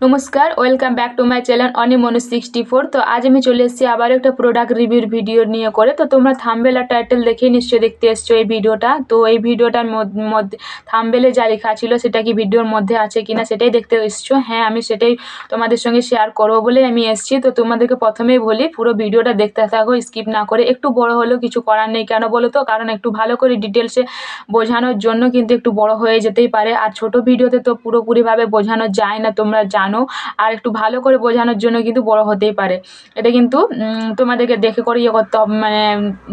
নমস্কার, welcome back to my channel অনিমনু sixty four তো আজ আমি চলে এসেছি আবার একটা প্রোডাক্ট রিভিউর ভিডিও নিয়ে করে। তো তোমরা থাম্বেল আর টাইটেল দেখেই নিশ্চয়ই দেখতে এসছো এই ভিডিওটা তো এই ভিডিওটার মধ্যে থাম্বেলে যা লেখা ছিল সেটা কি ভিডিওর মধ্যে আছে কিনা সেটাই দেখতে এসছো। হ্যাঁ আমি সেটাই তোমাদের সঙ্গে শেয়ার করব বলে আমি এসেছি। তো তোমাদেরকে প্রথমেই বলি, পুরো ভিডিওটা দেখতে থাকো স্কিপ না করে। একটু বড় হলেও কিছু করার নেই কেন বলো তো? কারণ একটু ভালো করে ডিটেলসে বোঝানোর জন্য কিন্তু একটু বড় হয়ে যেতেই পারে। আর ছোট ভিডিওতে তো পুরোপুরিভাবে বোঝানো যায় না। তোমরা জানো। আর একটু ভালো করে বোঝানোর জন্য কিন্তু বড় হতেই পারে। এটা কিন্তু তোমাদেরকে দেখে করে ইয়ে করতে হবে মানে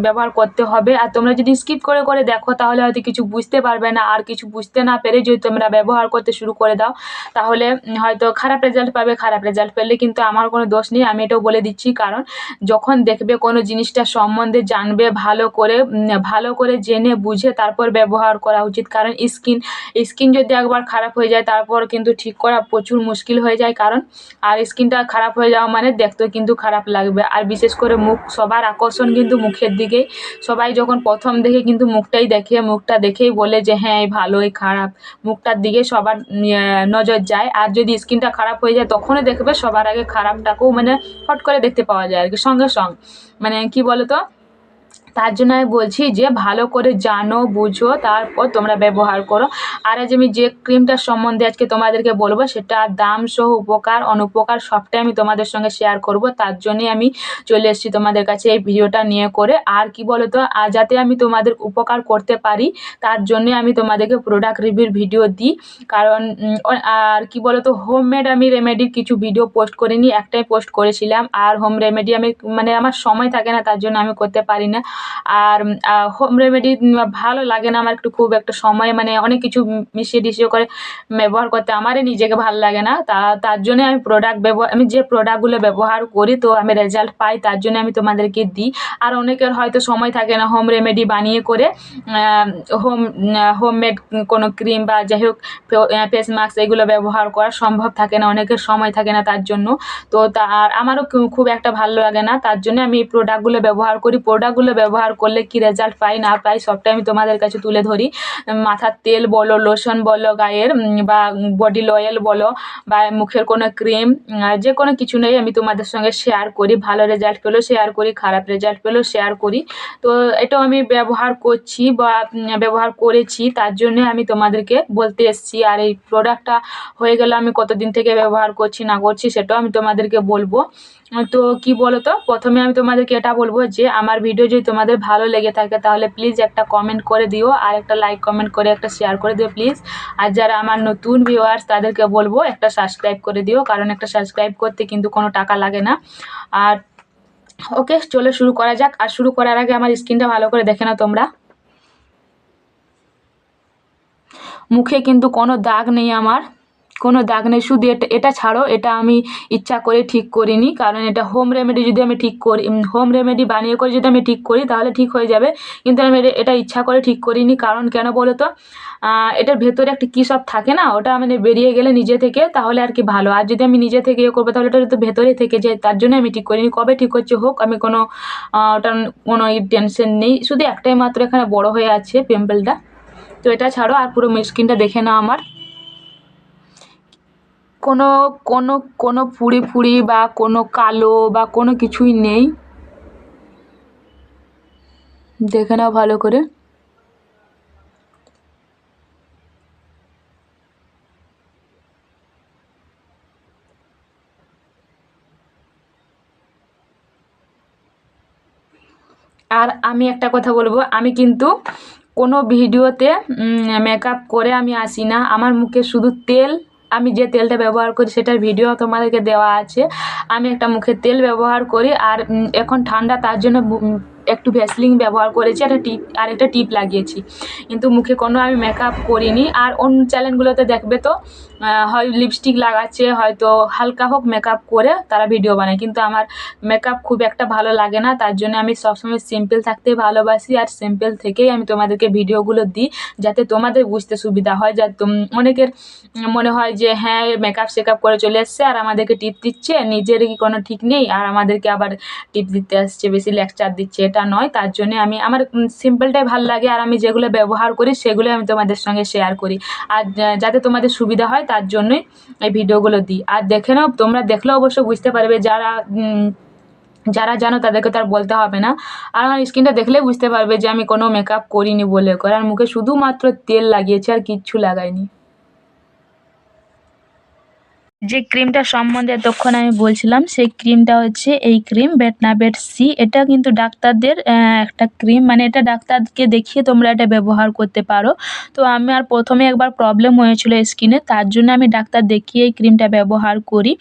ব্যবহার করতে হবে। আর তোমরা যদি স্কিপ করে করে দেখো, তাহলে হয়তো কিছু বুঝতে পারবে না। আর কিছু বুঝতে না পেরে যদি তোমরা ব্যবহার করতে শুরু করে দাও, তাহলে হয়তো খারাপ রেজাল্ট পাবে। খারাপ রেজাল্ট পেলে কিন্তু আমার কোনো দোষ নেই। আমি এটাও বলে দিচ্ছি, কারণ যখন দেখবে কোনো জিনিসটা সম্বন্ধে জানবে, ভালো করে ভালো করে জেনে, বুঝে তারপর ব্যবহার করা উচিত। কারণ স্কিন স্কিন যদি একবার খারাপ হয়ে যায়, তারপর কিন্তু ঠিক করা প্রচুর মুশকিল হয়ে যায় কারণ আর স্কিনটা খারাপ হয়ে যাওয়া মানে দেখতেও কিন্তু খারাপ লাগবে। আর বিশেষ করে মুখ, সবার আকর্ষণ কিন্তু মুখের দিকেই সবাই যখন প্রথম দেখে কিন্তু মুখটাই দেখে, মুখটা দেখেই বলে যে হ্যাঁ এই ভালো এই খারাপ। মুখটার দিকে সবার নজর যায়। আর যদি স্কিনটা খারাপ হয়ে যায়, তখনই দেখবে সবার আগে খারাপটাকেও মানে ফট করে দেখতে পাওয়া যায় আর কি, সঙ্গে সঙ্গ। মানে কি বলো তো তার জন্য আমি বলছি যে ভালো করে জানো, বুঝো, তারপর তোমরা ব্যবহার করো। আর আজ আমি যে ক্রিমটার সম্বন্ধে আজকে তোমাদেরকে বলব, সেটা দাম সহ উপকার, অনুপকার সবটাই আমি তোমাদের সঙ্গে শেয়ার করব। তার জন্যই আমি চলে এসেছি তোমাদের কাছে এই ভিডিওটা নিয়ে করে। আর কি বলো তো আর যাতে আমি তোমাদের উপকার করতে পারি, তার জন্যে আমি তোমাদেরকে প্রোডাক্ট রিভিউর ভিডিও দিই। কারণ আর কি বলো তো হোমমেড আমি রেমেডির কিছু ভিডিও পোস্ট করিনি, একটাই পোস্ট করেছিলাম। আর হোম রেমেডি আমি মানে আমার সময় থাকে না, তার জন্য আমি করতে পারি না। আর হোম রেমেডি ভালো লাগে না, আমার একটু খুব একটা সময় মানে অনেক কিছু মিশিয়ে টিশিয়ে করে ব্যবহার করতে আমারই নিজেকে ভালো লাগে না। তা, তার জন্য আমি প্রোডাক্ট ব্যবহার, আমি যে প্রোডাক্টগুলো ব্যবহার করি, তো আমি রেজাল্ট পাই, তার জন্য আমি তোমাদেরকে দিই। আর অনেকের হয়তো সময় থাকে না হোম রেমেডি বানিয়ে করে হোম হোমমেড কোনো ক্রিম বা যাই হোক ফেস মাস্ক এগুলো ব্যবহার করা সম্ভব থাকে না, অনেকের সময় থাকে না তার জন্য। তো তার, আমারও খুব একটা ভালো লাগে না, তার জন্য আমি এই প্রোডাক্টগুলো ব্যবহার করি প্রোডাক্টগুলো ব্যবহার করলে কি রেজাল্ট পাই, না পাই, সবটাই আমি তোমাদের কাছে তুলে ধরি। মাথার তেল বলো লোশন বলো, গায়ের বা বডি অয়েল বলো, বা মুখের কোনো ক্রিম যে কোনো কিছু নেই আমি তোমাদের সঙ্গে শেয়ার করি। ভালো রেজাল্ট পেলেও শেয়ার করি, খারাপ রেজাল্ট পেলেও শেয়ার করি। তো এটাও আমি ব্যবহার করছি বা ব্যবহার করেছি, তার জন্য আমি তোমাদেরকে বলতে এসেছি, আর এই প্রোডাক্টটা হয়ে গেলে আমি কতদিন থেকে ব্যবহার করছি, না করছি, সেটাও আমি তোমাদেরকে বলব। তো কি বলো তো প্রথমে আমি তোমাদেরকে এটা বলব যে, আমার ভিডিও যদি তোমাদের ভালো লেগে থাকে, তাহলে প্লিজ একটা কমেন্ট করে দিও, আর একটা লাইক কমেন্ট করে, একটা শেয়ার করে দিও প্লিজ আর যারা আমার নতুন ভিউয়ার্স তাদেরকে বলব একটা সাবস্ক্রাইব করে দিও, কারণ একটা সাবস্ক্রাইব করতে কিন্তু কোনো টাকা লাগে না। আর ওকে চলে শুরু করা যাক। আর শুরু করার আগে আমার স্কিনটা ভালো করে দেখে নাও তোমরা। মুখে কিন্তু কোনো দাগ নেই আমার। কোনো দাগ নেই। শুধু এটা এটা ছাড়ো, এটা আমি ইচ্ছা করে ঠিক করিনি। কারণ এটা হোম রেমেডি যদি আমি ঠিক করি হোম রেমেডি বানিয়ে করে যদি আমি ঠিক করি, তাহলে ঠিক হয়ে যাবে। কিন্তু আমি এটা- ইচ্ছা করে ঠিক করিনি। কারণ কেন বলো তো? এটার ভেতরে একটা কী সব থাকে না? ওটা মানে বেরিয়ে গেলে নিজে থেকে তাহলে আর কি ভালো। আর যদি আমি নিজে থেকে ইয়ে করব, তাহলে ওটা তো ভেতরে থেকে যায়। তার জন্য আমি ঠিক করিনি। কবে ঠিক হচ্ছে হোক, আমি কোনো ওটার কোনো টেনশন নেই। শুধু একটাই মাত্র এখানে বড় হয়ে আছে পিম্পলটা তো এটা ছাড়ো, আর পুরো স্কিনটা দেখে নাও আমার। কোনো কোনো কোনো ফুড়ি ফুড়ি বা কোনো কালো বা কোনো কিছুই নেই। দেখে নাও ভালো করে। আর আমি একটা কথা বলব, আমি কিন্তু কোনো ভিডিওতে মেকআপ করে আমি আসি না। আমার মুখে শুধু তেল আমি যে তেলটা ব্যবহার করি সেটার ভিডিও তোমাদেরকে দেওয়া আছে। আমি একটা মুখে তেল ব্যবহার করি আর এখন ঠান্ডা তার জন্য একটু ভ্যাসলিন ব্যবহার করেছি, একটা টিপ, আর একটা টিপ লাগিয়েছি। কিন্তু মুখে কোনো আমি মেকআপ করিনি। আর অন্য চ্যানেলগুলোতে দেখবে তো হয় লিপস্টিক লাগাচ্ছে, হয়তো হালকা হোক মেকআপ করে তারা ভিডিও বানায়। কিন্তু আমার মেকআপ খুব একটা ভালো লাগে না, তার জন্য আমি সবসময় সিম্পল থাকতে ভালোবাসি। আর সিম্পল থেকেই আমি তোমাদেরকে ভিডিওগুলো দিই, যাতে তোমাদের বুঝতে সুবিধা হয়। যা অনেকের মনে হয় যে হ্যাঁ মেকআপ শেকআপ করে চলে এসছে, আর আমাদেরকে টিপ দিচ্ছে, নিজের কি কোনো ঠিক নেই, আর আমাদেরকে আবার টিপ দিতে আসছে, বেশি লেকচার দিচ্ছে। এটা নয়, তার জন্য আমি, আমার সিম্পলটাই ভালো লাগে আর আমি যেগুলো ব্যবহার করি সেগুলো আমি তোমাদের সঙ্গে শেয়ার করি। আর যাতে তোমাদের সুবিধা হয় তার জন্যই এই ভিডিওগুলো দিই। আর দেখে নাও, তোমরা দেখলেও অবশ্য বুঝতে পারবে যারা যারা জানো তাদেরকে তো আর বলতে হবে না। আর আমার স্কিনটা দেখলেই বুঝতে পারবে যে আমি কোনো মেকআপ করিনি বলে। করে আর মুখে শুধুমাত্র তেল লাগিয়েছি আর কিচ্ছু লাগাইনি। যে ক্রিমটা সম্বন্ধে এতক্ষণ আমি বলছিলাম, সেই ক্রিমটা হচ্ছে এই ক্রিম বেটনাবেট সি এটা কিন্তু ডাক্তারদের একটা ক্রিম মানে এটা ডাক্তারকে দেখিয়ে তোমরা এটা ব্যবহার করতে পারো। তো আমার প্রথমে একবার প্রবলেম হয়েছিল স্কিনে তার জন্য আমি ডাক্তার দেখিয়ে এই ক্রিমটা ব্যবহার করি।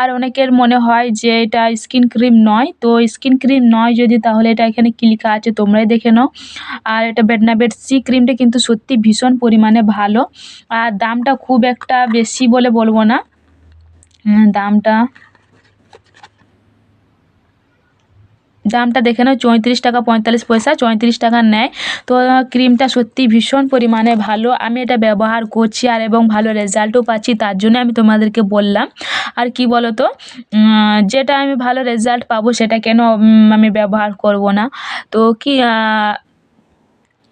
আর অনেকের মনে হয় যে এটা স্কিন ক্রিম নয়, তো স্কিন ক্রিম নয় যদি তাহলে এটা এখানে কি লেখা আছে তোমরাই দেখে নাও। আর এটা বেটনাবেট সি ক্রিমটা কিন্তু সত্যি ভীষণ পরিমাণে ভালো। আর দামটা খুব একটা বেশি বলে বলব না। দামটা। দামটা দেখে নাও, চৌত্রিশ টাকা পঁয়তাল্লিশ পয়সা, চৌত্রিশ টাকা নেয়। তো ক্রিমটা সত্যি ভীষণ পরিমাণে ভালো। আমি এটা ব্যবহার করছি আর এবং ভালো রেজাল্টও পাচ্ছি, তার জন্য আমি তোমাদেরকে বললাম। আর কি বলো তো যেটা আমি ভালো রেজাল্ট পাবো সেটা কেন আমি ব্যবহার করব না? তো কি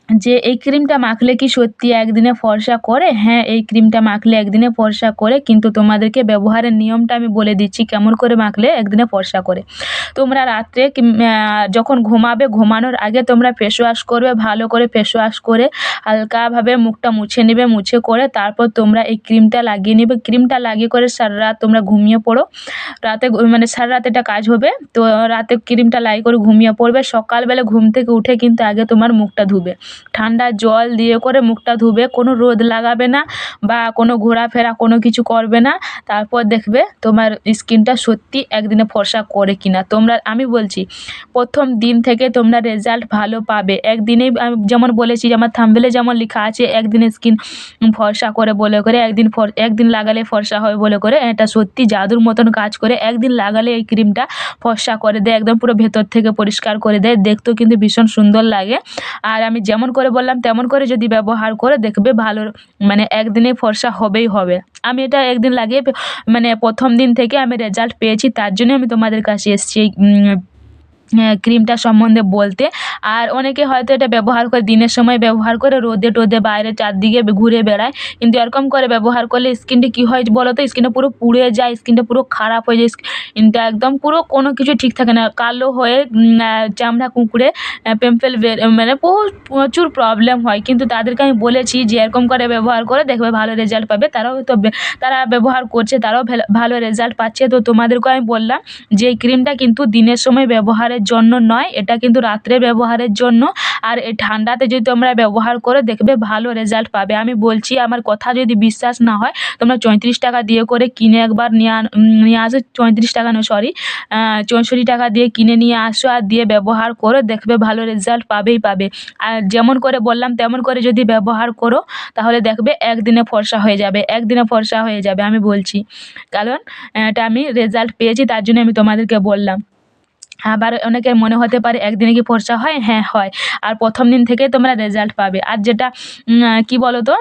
যে এই ক্রিমটা মাখলে কি সত্যি একদিনে ফর্সা করে? হ্যাঁ এই ক্রিমটা মাখলে একদিনে ফর্সা করে, কিন্তু তোমাদেরকে ব্যবহারের নিয়মটা আমি বলে দিচ্ছি, কেমন করে মাখলে একদিনে ফর্সা করে। তোমরা রাত্রে যখন ঘুমাবে, ঘুমানোর আগে তোমরা ফেস ওয়াশ করবে, ভালো করে ফেস ওয়াশ করে, হালকাভাবে মুখটা মুছে নেবে, মুছে করে তারপর তোমরা এই ক্রিমটা লাগিয়ে নেবে। ক্রিমটা লাগিয়ে করে সারা রাত তোমরা ঘুমিয়ে পড়ো। রাতে মানে সারা রাত এটা কাজ হবে। তো রাতে ক্রিমটা লাগিয়ে করে ঘুমিয়ে পড়বে। সকালবেলা ঘুম থেকে উঠে কিন্তু আগে তোমার মুখটা ধুবে। ঠান্ডা জল দিয়ে করে মুখটা ধুবে, কোনো রোদ লাগাবে না বা কোনো ঘোরাফেরা, কোনো কিছু করবে না। তারপর দেখবে তোমার স্কিনটা সত্যি একদিনে ফর্সা করে কিনা। তোমরা, আমি বলছি, প্রথম দিন থেকে তোমরা রেজাল্ট ভালো পাবে। একদিনেই, আমি যেমন বলেছি, আমার থাম্বেলে যেমন লেখা আছে, একদিনে স্কিন ফর্সা করে বলে করে, একদিন একদিন লাগালে ফর্সা হয় বলে করে, এটা সত্যি জাদুর মতন কাজ করে, একদিন লাগালে এই ক্রিমটা ফর্সা করে দেয়, একদম পুরো ভেতর থেকে পরিষ্কার করে দেয়, দেখতেও কিন্তু ভীষণ সুন্দর লাগে। আর আমি যেমন করে বললাম, তেমন করে যদি ব্যবহার করে দেখবে ভালো মানে একদিনে ফর্সা হবেই হবে। আমি এটা একদিন লাগিয়ে মানে প্রথম দিন থেকে আমি রেজাল্ট পেয়েছি, তার জন্য আমি তোমাদের কাছে এসেছি ক্রিমটা সম্বন্ধে বলতে। আর অনেকে হয়তো এটা ব্যবহার করে দিনের সময় ব্যবহার করে রোদে টোদে বাইরে চারদিকে ঘুরে বেড়ায়। কিন্তু এরকম করে ব্যবহার করলে স্কিনটা কী হয় বলো তো স্কিনটা পুরো পুড়ে যায়, স্কিনটা পুরো খারাপ হয়ে যায়, স্কিনটা একদম পুরো কোনো কিছু ঠিক থাকে না। কালো হয়ে চামড়া, কুঁকড়ে পেম্পেল মানে বহু- প্রচুর প্রবলেম হয়। কিন্তু তাদেরকে আমি বলেছি যে এরকম করে ব্যবহার করে দেখবে ভালো রেজাল্ট পাবে। তারাও তো তারা ব্যবহার করছে, তারাও ভেল- রেজাল্ট পাচ্ছে। তো তোমাদেরকেও আমি বললাম যে এই ক্রিমটা কিন্তু দিনের সময় ব্যবহারের জন্য নয়, এটা কিন্তু রাত্রে ব্যবহারের জন্য। আর এই ঠান্ডাতে যদি তোমরা ব্যবহার করে, দেখবে ভালো রেজাল্ট পাবে। আমি বলছি, আমার কথা যদি বিশ্বাস না হয়, তোমরা চৌত্রিশ টাকা দিয়ে করে কিনে একবার নিয়ে নিয়ে আসো। চৌত্রিশ টাকা নয় সরি চৌষট্টি টাকা দিয়ে কিনে নিয়ে আসো আর দিয়ে ব্যবহার করো, দেখবে ভালো রেজাল্ট পাবেই পাবে। আর যেমন করে বললাম, তেমন করে যদি ব্যবহার করো, তাহলে দেখবে একদিনে ফর্সা হয়ে যাবে, একদিনে ফর্সা হয়ে যাবে, আমি বলছি। কারণ, এটা আমি রেজাল্ট পেয়েছি, তার জন্য আমি তোমাদেরকে বললাম। আবার অনেকের মনে হতে পারে একদিনে কি ফর্সা হয়? হ্যাঁ হয়। আর প্রথম দিন থেকে তোমরা রেজাল্ট পাবে। আর যেটা কি বলো তো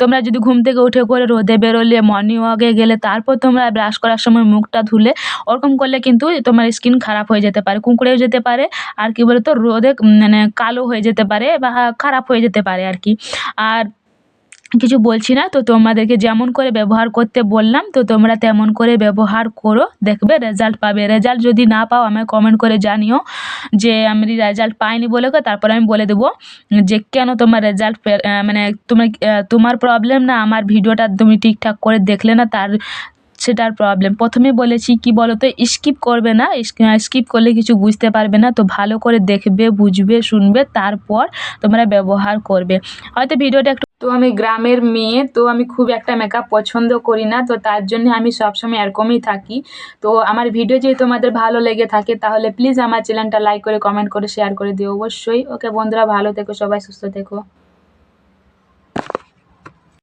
তোমরা যদি ঘুম থেকে উঠে করে রোদে বেরোলে মর্নিং ওয়াকে গেলে, তারপর তোমরা ব্রাশ করার সময় মুখটা ধুলে, ওরকম করলে কিন্তু তোমার স্কিন খারাপ হয়ে যেতে পারে, কুঁকড়েও যেতে পারে। আর কি বলো তো রোদে মানে কালো হয়ে যেতে পারে বা খারাপ হয়ে যেতে পারে আর কি। আর কিছু বলছি না, তো তোমাদেরকে যেমন করে ব্যবহার করতে বললাম, তো তোমরা তেমন করে ব্যবহার করো, দেখবে রেজাল্ট পাবে। রেজাল্ট যদি না পাও, আমায় কমেন্ট করে জানিও যে আমি রেজাল্ট পাইনি বলে তারপর আমি বলে দেবো যে কেন তোমার রেজাল্ট মানে তোমার তোমার প্রবলেম না, আমার ভিডিওটা তুমি ঠিকঠাক করে দেখলে না, তার সেটার প্রবলেম প্রথমে বলেছি কি বলো তো স্কিপ করবে না স্কিপ করলে কিছু বুঝতে পারবে না, তো ভালো করে দেখবে, বুঝবে, শুনবে, তারপর তোমরা ব্যবহার করবে। হয়তো ভিডিওটা একটু তো আমি গ্রামের মেয়ে, তো আমি খুব একটা মেকআপ পছন্দ করি না, তো তার জন্য আমি সবসময় এরকমই থাকি। তো আমার ভিডিও যদি তোমাদের ভালো লেগে থাকে, তাহলে প্লিজ আমার চ্যানেলটা লাইক করে কমেন্ট করে শেয়ার করে দিও। অবশ্যই। ওকে বন্ধুরা, ভালো থেকো, সবাই সুস্থ থেকো।